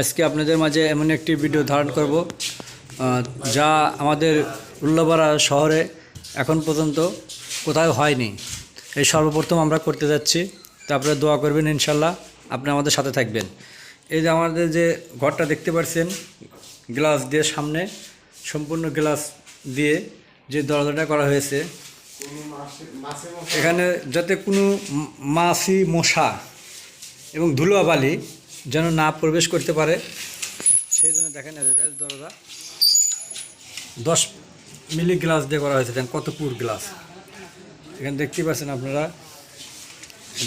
আজকে আপনাদের মাঝে এমন একটি ভিডিও ধারণ করব যা আমাদের উল্লাপাড়া শহরে এখন পর্যন্ত কোথাও হয়নি। এই সর্বপ্রথম আমরা করতে যাচ্ছি, তা আপনারা দোয়া করবেন ইনশাল্লাহ, আপনি আমাদের সাথে থাকবেন। এই যে আমাদের যে ঘরটা দেখতে পাচ্ছেন গ্লাস দিয়ে সামনে, সম্পূর্ণ গ্লাস দিয়ে যে দরজাটা করা হয়েছে, এখানে যাতে কোনো মাছি মশা এবং ধুলোবালি যেন না প্রবেশ করতে পারে। সেই জন্য দেখেন দরজা। দশ মিলি গ্লাস দিয়ে করা হয়েছে, দেখেন কত পুর গ্লাস। এখানে দেখতেই পাচ্ছেন আপনারা,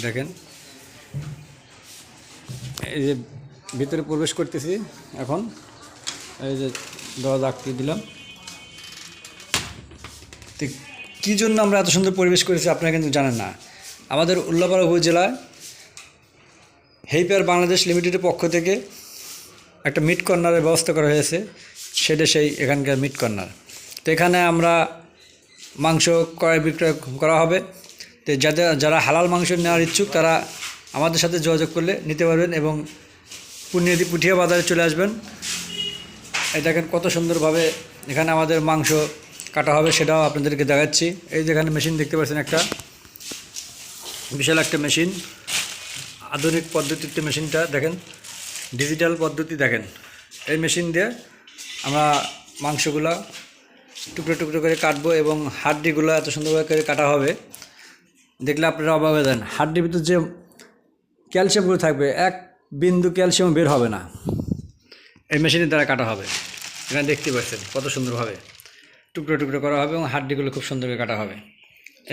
দেখেন। এই যে ভিতরে প্রবেশ করতেছি এখন, এই যে দরজা আঁকতে দিলাম। কী জন্য আমরা এত সুন্দর পরিবেশ করেছি আপনারা কিন্তু জানেন না। আমাদের উল্লাপাড়া উপজেলায় হেইপার বাংলাদেশ লিমিটেডের পক্ষ থেকে একটা মিট কর্নারের ব্যবস্থা করা হয়েছে, সেটা সেই এখানকার মিট কর্নার। তো এখানে আমরা মাংস ক্রয় বিক্রয় করা হবে। তো যাদের, যারা হালাল মাংস নেওয়ার ইচ্ছুক, তারা আমাদের সাথে যোগাযোগ করলে নিতে পারবেন এবং পুণ্যদি পুঠিয়া বাজারে চলে আসবেন। এই দেখেন কত সুন্দরভাবে এখানে আমাদের মাংস কাটা হবে, সেটাও আপনাদেরকে দেখাচ্ছি। এই যেখানে মেশিন দেখতে পাচ্ছেন একটা, বিশাল একটা মেশিন আধুনিক পদ্ধতিতে মেশিনটা দেখেন ডিজিটাল পদ্ধতি দেখেন। এই মেশিন দিয়ে আমরা মাংসগুলা টুকরো টুকরো করে কাটবো এবং হাড্ডিগুলো এত সুন্দরভাবে করে কাটা হবে। দেখলে আপনারা অবাক হয়ে যান, হাড্ডির ভিতর যে ক্যালসিয়ামগুলো থাকবে, এক বিন্দু ক্যালসিয়াম বের হবে না। এই মেশিনের দ্বারা কাটা হবে। এখানে দেখতে পাচ্ছেন কত সুন্দরভাবে টুকরো টুকরো করা হবে এবং হাড্ডিগুলো খুব সুন্দর করে কাটা হবে।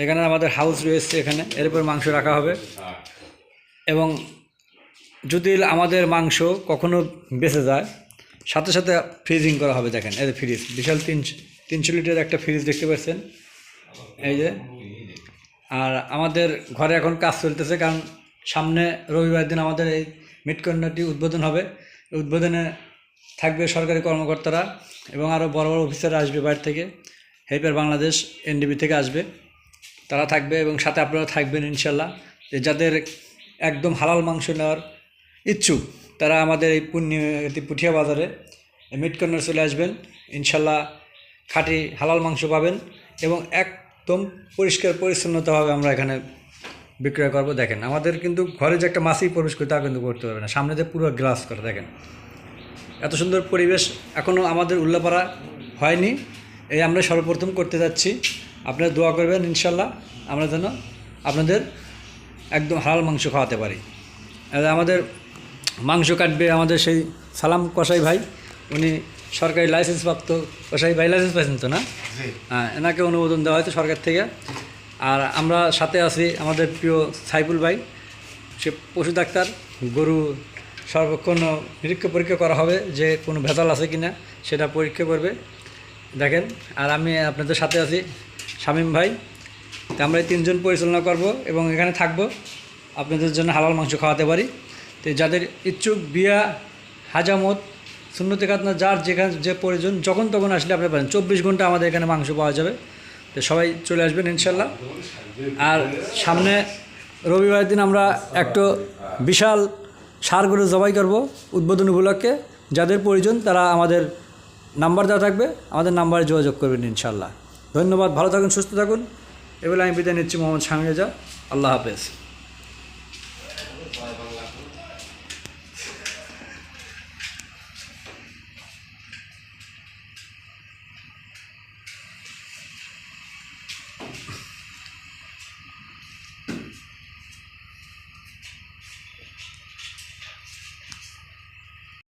এখানে আমাদের হাউস রয়েছে এখানে, এরপর মাংস রাখা হবে। এবং যদি আমাদের মাংস কখনো বেঁচে যায়, সাথে সাথে ফ্রিজিং করা হবে দেখেন, এই যে ফ্রিজ বিশাল তিন তিনশো লিটার একটা ফ্রিজ দেখতে পাচ্ছেন, এই যে। আর আমাদের ঘরে এখন কাজ চলতেছে, কারণ সামনে রবিবার দিন আমাদের এই মিট কর্নারটি উদ্বোধন হবে, উদ্বোধনে থাকবে সরকারি কর্মকর্তারা এবং আরও বড় বড় অফিসার আসবে বাইরে থেকে হেল্পের বাংলাদেশ এনডিবি থেকে আসবে, তারা থাকবে এবং সাথে আপনারা থাকবেন ইনশাল্লাহ, যে যাদের একদম হালাল মাংস নেওয়ার ইচ্ছুক, তারা আমাদের এই পুণ্য পুঠিয়া বাজারে মিট কর্নার চলে আসবেন, ইনশাল্লাহ খাঁটি হালাল মাংস পাবেন এবং একদম পরিষ্কার পরিচ্ছন্নতাভাবে আমরা এখানে বিক্রয় করব। দেখেন, আমাদের কিন্তু ঘরে যে একটা মাসি প্রবেশ করে তা কিন্তু করতে পারবে না। সামনে যে পুরো গ্লাস করে, দেখেন। এত সুন্দর পরিবেশ এখনও আমাদের উল্লাপাড়া হয়নি। এই আমরা সর্বপ্রথম করতে যাচ্ছি। আপনারা দোয়া করবেন, ইনশাল্লাহ। আমরা যেন আপনাদের একদম হালাল মাংস খাওয়াতে পারি। আর আমাদের মাংস কাটবে আমাদের সেই সালাম কষাই ভাই উনি সরকারি লাইসেন্স প্রাপ্ত কসাই ভাই লাইসেন্স পাইছেন তো না? হ্যাঁ এনাকে অনুমোদন দেওয়া হয়তো সরকার থেকে। আর আমরা সাথে আছি আমাদের প্রিয় সাইফুল ভাই সে পশু ডাক্তার গরু সর্বক্ষণ নিরীক্ষা পরীক্ষা করা হবে যে কোনো ভেজাল আছে কি না সেটা পরীক্ষা করবে। দেখেন আর আমি আপনাদের সাথে আছি শামীম ভাই তা আমরা এই তিনজন পরিচালনা করব এবং এখানে থাকব। আপনাদের জন্য হালাল মাংস খাওয়াতে পারি। তো যাদের ইচ্ছুক বিয়া, হাজামত শূন্যতে কাতনা যার যেখানে যে প্রয়োজন, যখন তখন আসলে আপনি পারেন। চব্বিশ ঘণ্টা আমাদের এখানে মাংস পাওয়া যাবে। তো সবাই চলে আসবেন ইনশাল্লাহ আর সামনে রবিবার দিন আমরা একটা বিশাল সার গরু জবাই করব উদ্বোধন উপলক্ষে। যাদের প্রয়োজন তারা আমাদের নাম্বার দেওয়া থাকবে। আমাদের নাম্বারে যোগাযোগ করবেন ইনশাল্লাহ ধন্যবাদ। ভালো থাকুন, সুস্থ থাকুন। এবেলা আমি বিদায় নিচ্ছি মোহাম্মদ স্বামী রেজা। আল্লাহ হাফেজ।